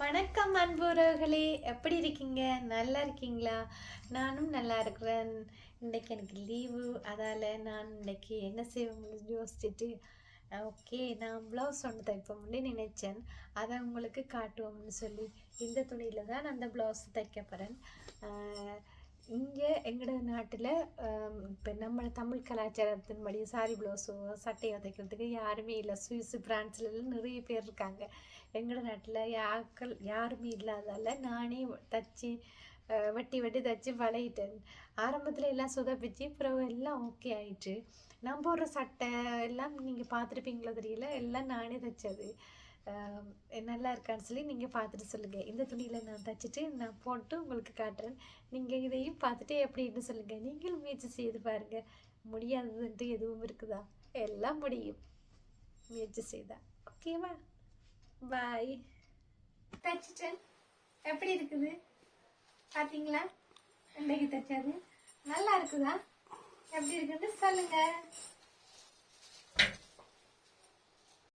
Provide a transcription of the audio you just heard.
வணக்கம் அன்புறவுகளே எப்படி இருக்கீங்க? நல்லா இருக்கீங்களா? நானும் நல்லா இருக்கிறேன். இன்றைக்கி எனக்கு லீவு. அதால் நான் இன்றைக்கி என்ன செய்வோம்னு யோசிச்சுட்டு ஓகே நான் ப்ளவுஸ் ஒன்று தைப்போம்னு நினைச்சேன். அதை உங்களுக்கு காட்டுவோம்னு சொல்லி இந்த துணியில் தான் நான் அந்த ப்ளவுஸ் தைக்க போகிறேன் இங்கே எங்களோட நாட்டில் இப்போ நம்ம தமிழ் கலாச்சாரத்தின்படி சாரி ப்ளவுஸோ சட்டையோ தைக்கிறதுக்கு யாருமே இல்லை. சுவிஸ் பிரான்ஸ்லாம் நிறைய பேர் இருக்காங்க. எங்களோட நாட்டில் யாக்கள் யாருமே இல்லாதால நானே தச்சு வட்டி வெட்டி வெட்டி தச்சு பழகிட்டேன். ஆரம்பத்தில் எல்லாம் சுதப்பிச்சு பிறகு எல்லாம் ஓகே ஆயிட்டு நான் போடுற சட்டை எல்லாம் நீங்கள் பார்த்துருப்பீங்களோ தெரியல எல்லாம் நானே தைச்சது. நல்லா இருக்கான்னு சொல்லி நீங்கள் பார்த்துட்டு சொல்லுங்கள் இந்த துணியில் நான் தைச்சிட்டு நான் போட்டு உங்களுக்கு காட்டுறேன். நீங்கள் இதையும் பார்த்துட்டு எப்படின்னு சொல்லுங்கள் நீங்களும் முயற்சி செய்து பாருங்கள் முடியாததுன்ட்டு எதுவும் இருக்குதா? எல்லாம் முடியும். முயற்சி செய்தா. ஓகேவா? பாய் தைச்சிட்டேன். எப்படி இருக்குது? பார்த்தீங்களா? இன்றைக்கு தைச்சது நல்லா இருக்குதா? எப்படி இருக்குன்னு சொல்லுங்கள்